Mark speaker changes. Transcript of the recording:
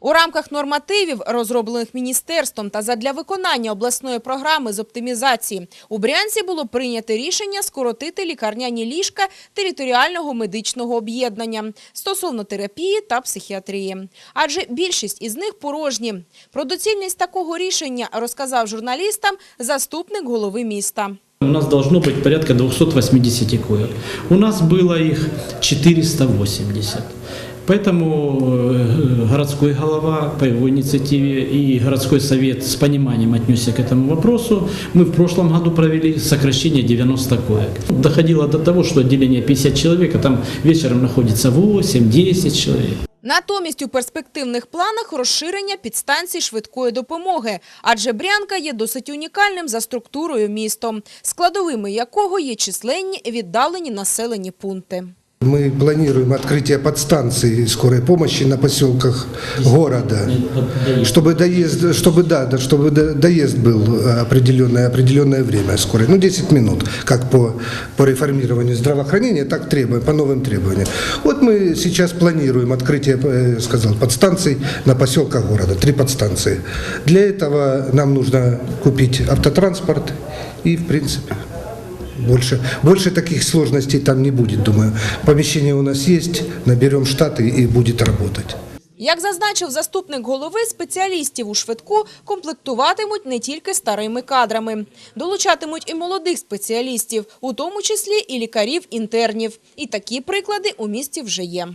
Speaker 1: У рамках нормативів, розроблених міністерством та задля виконання обласної програми з оптимізації, у Брянці було прийнято рішення скоротити лікарняні ліжка територіального медичного об'єднання стосовно терапії та психіатрії. Адже більшість із них порожні. Про доцільність такого рішення розказав журналістам заступник голови міста.
Speaker 2: У нас должно быть порядка 280 коек. У нас было их 480. Поэтому э, городской голова по его инициативе и городской совет с пониманием отнесся к этому вопросу. Мы в прошлом году провели сокращение 90 коек. Доходило до того, что отделение 50 человек, а там вечером находится 8-10 человек.
Speaker 1: Натомість у перспективних планах розширення підстанцій швидкої допомоги, адже Брянка є досить унікальним за структурою містом, складовими якого є численні віддалені населені пункти.
Speaker 3: Мы планируем открытие подстанции скорой помощи на поселках города, чтобы доезд, чтобы да, чтобы до- доезд был определенное определенное время скорой, ну 10 минут, как по по реформированию здравоохранения, так требуем по новым требованиям. Вот мы сейчас планируем открытие, э, сказал, подстанций на поселках города, три подстанции. Для этого нам нужно купить автотранспорт и в принципе. Больше, больше таких сложностей там не будет, думаю. Помещение у нас есть, наберем штаты и будет работать.
Speaker 1: Як зазначив заступник голови, спеціалістів у швидку комплектуватимуть не тільки старими кадрами. Долучатимуть і молодих спеціалістів, у тому числі і лікарів-інтернів. І такі приклади у місті вже є.